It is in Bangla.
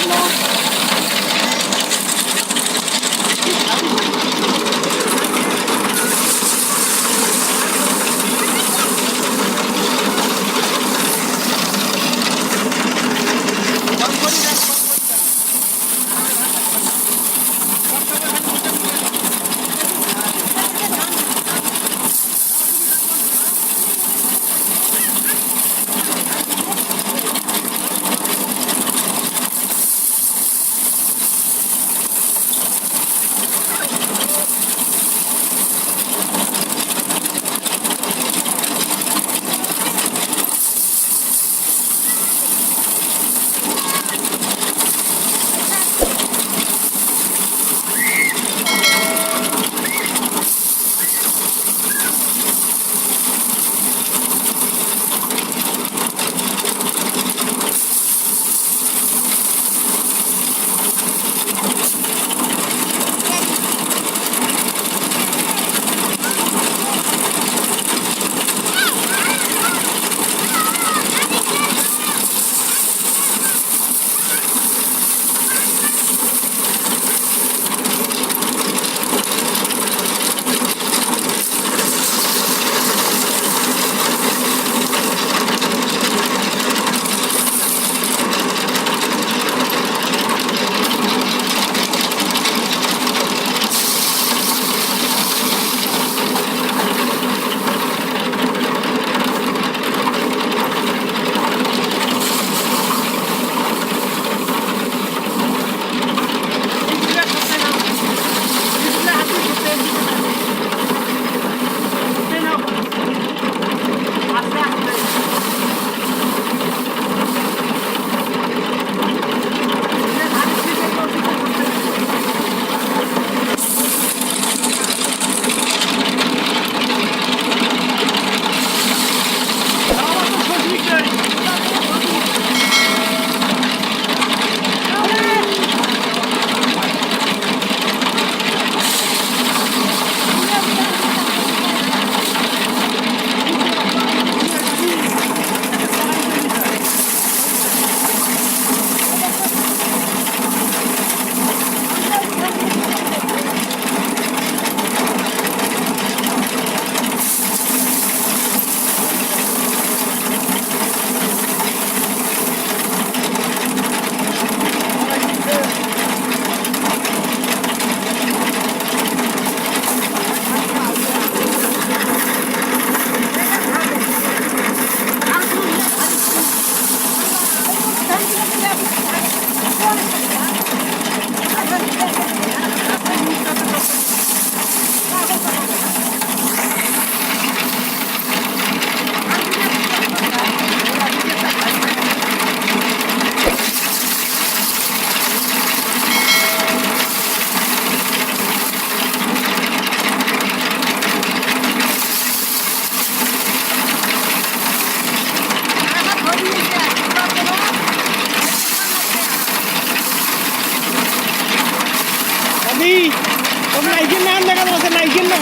problem. জি তোমরা নাইকেল না দেখা বলছে নাইকেল না